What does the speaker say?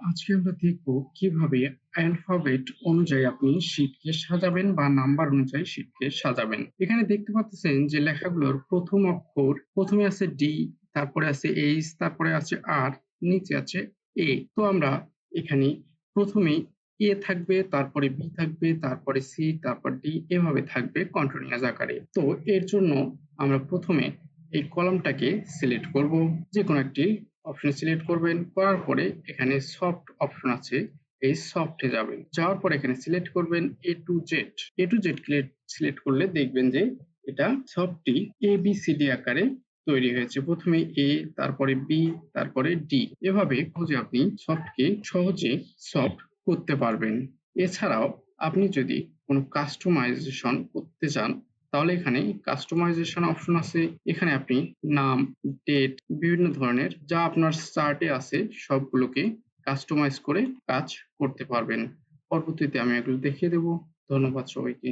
আজকে আমরা দেখব কীভাবে অ্যালফাবেট অনুযায়ী আপনি শীটকে সাজাবেন বা নাম্বার অনুযায়ী শীটকে সাজাবেন। এখানে দেখতে পাচ্ছেন যে লেখাগুলোর প্রথম অক্ষর, প্রথমে আছে ডি তারপরে আছে এইচ তারপরে আছে আর নিচে আছে এ তো আমরা এখানে প্রথমে এ থাকবে, তারপরে বি থাকবে, তারপরে সি তারপর ডি এভাবে থাকবে কন্টিনিউয়াস আকারে। তো এর জন্য আমরা প্রথমে এই কলামটাকে সিলেক্ট করব। যে কোনো একটি অপশন সিলেক্ট করবেন, করার পরে এখানে সফট অপশন আছে, এই সফটে যাবেন। যাওয়ার পর এখানে সিলেক্ট করবেন A to Z A to Z select করলে দেখবেন যে এটা সফটটি এ বি সি ডি আকারে তৈরি হয়েছে। প্রথমে এ তারপরে বি তারপরে ডি এভাবে খুঁজে আপনি সফটকে সহজে সফট করতে পারবেন। এছাড়াও আপনি যদি কোনো কাস্টমাইজেশন করতে চান তাহলে এখানে কাস্টমাইজেশন অপশন আছে। এখানে আপনি নাম ডেট বিভিন্ন ধরনের যা আপনার চার্টে আছে, সবগুলোকে কাস্টমাইজ করে কাজ করতে পারবেন। পরবর্তীতে আমি এগুলো দেখিয়ে দেব। ধন্যবাদ সবাইকে।